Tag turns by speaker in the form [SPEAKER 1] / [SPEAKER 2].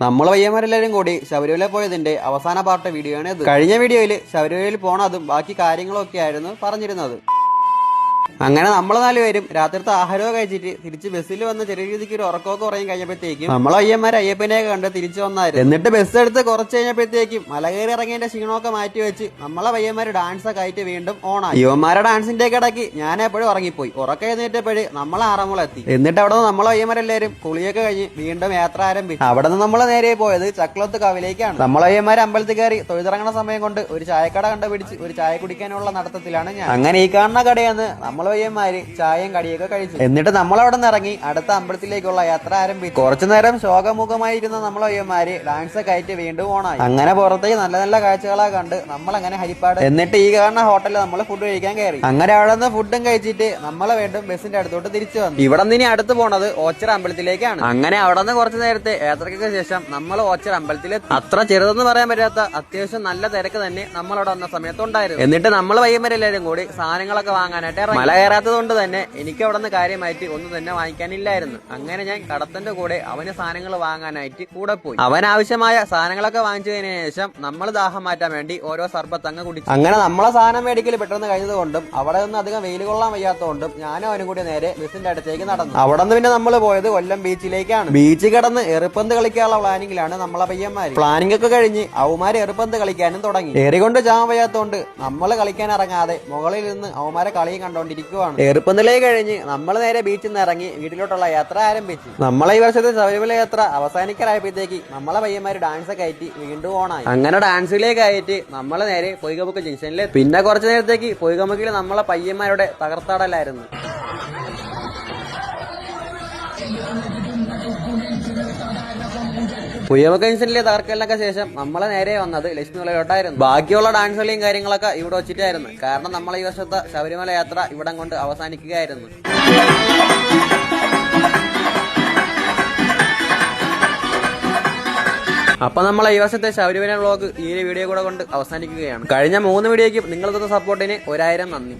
[SPEAKER 1] നമ്മൾ വയ്യന്മാരെല്ലാവരും കൂടി ശബരിമല പോയതിന്റെ അവസാന പാർട്ട് വീഡിയോ ആണ് ഇത്. കഴിഞ്ഞ വീഡിയോയിൽ ശബരിമലയിൽ പോണതും ബാക്കി കാര്യങ്ങളൊക്കെ ആയിരുന്നു പറഞ്ഞിരുന്നത്. അങ്ങനെ നമ്മൾ നാലുപേരും രാത്രിത്തെ ആഹാരമൊക്കെ കഴിച്ചിട്ട് തിരിച്ച് ബസ്സിൽ വന്ന് ചെറിയ രീതിക്ക് ഒരു ഉറക്കമൊക്കെ ഉറങ്ങി കഴിഞ്ഞപ്പോഴത്തേക്കും നമ്മൾ അയ്യന്മാർ അയ്യപ്പനെ കണ്ട് തിരിച്ചു വന്നായിരുന്നു. എന്നിട്ട് ബസ് എടുത്ത് കുറച്ച് കഴിഞ്ഞപ്പോഴത്തേക്കും മല കയറി ഇറങ്ങിയതിന്റെ ക്ഷീണമൊക്കെ മാറ്റി വെച്ച് നമ്മളെ പയ്യന്മാർ ഡാൻസ് ഒക്കെ ആയിട്ട് വീണ്ടും ഓണായി യുവന്മാരെ ഡാൻസിന്റെ ഇടയ്ക്ക് ഞാൻ എപ്പോഴും ഉറങ്ങിപ്പോയി. ഉറക്കം എഴുന്നേറ്റപ്പോഴ് നമ്മൾ ആറന്മുളെത്തി എന്നിട്ട് അവിടെ നിന്ന് നമ്മളെ പയ്യന്മാരെല്ലാവരും കുളിയൊക്കെ കഴിഞ്ഞ് വീണ്ടും യാത്ര ആരംഭിച്ചു. അവിടെ നിന്ന് നമ്മൾ നേരെ പോയത് ചക്ലത്ത് കവിലേക്കാണ്. നമ്മളെ പയ്യന്മാർ അമ്പലത്തിൽ കയറി തൊഴുതിറങ്ങുന്ന സമയം കൊണ്ട് ഒരു ചായക്കട കണ്ടുപിടിച്ച് ഒരു ചായ കുടിക്കാനുള്ള നടത്തത്തിലാണ് ഞാൻ. അങ്ങനെ ഈ കാണുന്ന കടയെന്ന് നമ്മളെ പയ്യന്മാര് ചായയും കടിയൊക്കെ കഴിച്ചു. എന്നിട്ട് നമ്മൾ അവിടെ നിന്ന് ഇറങ്ങി അടുത്ത അമ്പലത്തിലേക്കുള്ള യാത്ര ആരംഭിച്ചു. കുറച്ചു നേരം ശോകമുഖമായിരുന്ന നമ്മളെ പയ്യന്മാര് ഡാൻസ് കയറ്റി ആയിട്ട് വീണ്ടും ഓണായി അങ്ങനെ പുറത്തേക്ക് നല്ല നല്ല കാഴ്ചകളാ കണ്ട് നമ്മൾ അങ്ങനെ ഹരിപ്പാട് എന്നിട്ട് ഈ കാണുന്ന ഹോട്ടലിൽ നമ്മൾ ഫുഡ് കഴിക്കാൻ കയറി. അങ്ങനെ അവിടെ നിന്ന് ഫുഡും കഴിച്ചിട്ട് നമ്മളെ വീണ്ടും ബസ്സിന്റെ അടുത്തോട്ട് തിരിച്ചു വന്നു. ഇവിടെ നിന്ന് ഇനി അടുത്ത് പോണത് ഓച്ചർ അമ്പലത്തിലേക്കാണ്. അങ്ങനെ അവിടെ നിന്ന് കുറച്ചു നേരത്തെ യാത്രയ്ക്ക് ശേഷം നമ്മൾ ഓച്ചർ അമ്പലത്തിൽ അത്ര ചെറുതെന്ന് പറയാൻ പറ്റാത്ത അത്യാവശ്യം നല്ല തിരക്ക് തന്നെ നമ്മളവിടെ വന്ന സമയത്ത് ഉണ്ടായിരുന്നു എന്നിട്ട് നമ്മൾ വൈകുന്നേരം കൂടി സാധനങ്ങളൊക്കെ വാങ്ങാനായിട്ട് ഇറങ്ങി. മല കയറാത്തത് കൊണ്ട് തന്നെ എനിക്ക് അവിടെ നിന്ന് കാര്യമായിട്ട് ഒന്നും തന്നെ വാങ്ങിക്കാനില്ലായിരുന്നു. അങ്ങനെ ഞാൻ കടത്തന്റെ കൂടെ അവന് സാധനങ്ങൾ വാങ്ങാനായിട്ട് കൂടെ പോയി. അവൻ ആവശ്യമായ സാധനങ്ങളൊക്കെ വാങ്ങിച്ചതിന് ശേഷം നമ്മൾ ദാഹം മാറ്റാൻ വേണ്ടി ഓരോ സർബത്ത് അങ്ങ് കുടിച്ചു. അങ്ങനെ നമ്മളെ സാധനം മേടിക്കൽ പെട്ടെന്ന് കഴിഞ്ഞതുകൊണ്ടും അവിടെ നിന്ന് അധികം വെയിൽ കൊള്ളാൻ വയ്യാത്തതുകൊണ്ടും ഞാനും അവനും കൂടി നേരെ ബസിന്റെ അടുത്തേക്ക് നടന്നു. അവിടെ നിന്ന് പിന്നെ നമ്മൾ പോയത് കൊല്ലം ബീച്ചിലേക്കാണ്. ബീച്ച് കടന്ന് എറുപ്പന്ത് കളിക്കാനുള്ള പ്ലാനിങ്ങിലാണ് നമ്മളെ പയ്യന്മാര്. പ്ലാനിംഗ് ഒക്കെ കഴിഞ്ഞ് അവമാര് എറുപ്പന്ത് കളിക്കാനും തുടങ്ങി. ഏറികൊണ്ട് ചാൻ വയ്യാത്തതുകൊണ്ട് നമ്മൾ കളിക്കാൻ ഇറങ്ങാതെ മുകളിൽ നിന്ന് അവന്മാരെ കളിയും എറുപ്പന്തിലേ കഴിഞ്ഞ് നമ്മൾ നേരെ ബീച്ചിൽ നിന്ന് ഇറങ്ങി വീട്ടിലോട്ടുള്ള യാത്ര ആരംഭിച്ചു. നമ്മളെ ഈ വർഷത്തെ ശബരിമല യാത്ര അവസാനിക്കാറായപ്പോഴത്തേക്ക് നമ്മളെ പയ്യന്മാർ ഡാൻസ് ആയിട്ട് വീണ്ടും ഓണായി അങ്ങനെ ഡാൻസിലേക്ക് ആയിട്ട് നമ്മളെ നേരെ പൊയ്കമുക്ക് ജംഗ്ഷനിൽ പിന്നെ കുറച്ചു നേരത്തേക്ക് പൊയ്കമുക്കിൽ നമ്മളെ പയ്യന്മാരുടെ തകർത്താടലായിരുന്നു. ഉയമക്കൻസിലെ തകർക്കലിനൊക്കെ ശേഷം നമ്മളെ നേരെ വന്നത് ലക്ഷ്മി വിളയോട്ടായിരുന്നു ബാക്കിയുള്ള ഡാൻസ് കളിയും കാര്യങ്ങളൊക്കെ ഇവിടെ വെച്ചിട്ടായിരുന്നു. കാരണം നമ്മൾ ഈ വർഷത്തെ ശബരിമല യാത്ര ഇവിടം കൊണ്ട് അവസാനിക്കുകയായിരുന്നു. അപ്പൊ നമ്മൾ ഈ വർഷത്തെ ശബരിമല വ്ളോഗ് ഈ ഒരു വീഡിയോ കൂടെ കൊണ്ട് അവസാനിക്കുകയാണ്. കഴിഞ്ഞ മൂന്ന് വീഡിയോയ്ക്ക് നിങ്ങൾ തന്ന സപ്പോർട്ടിന് ഒരായിരം നന്ദി.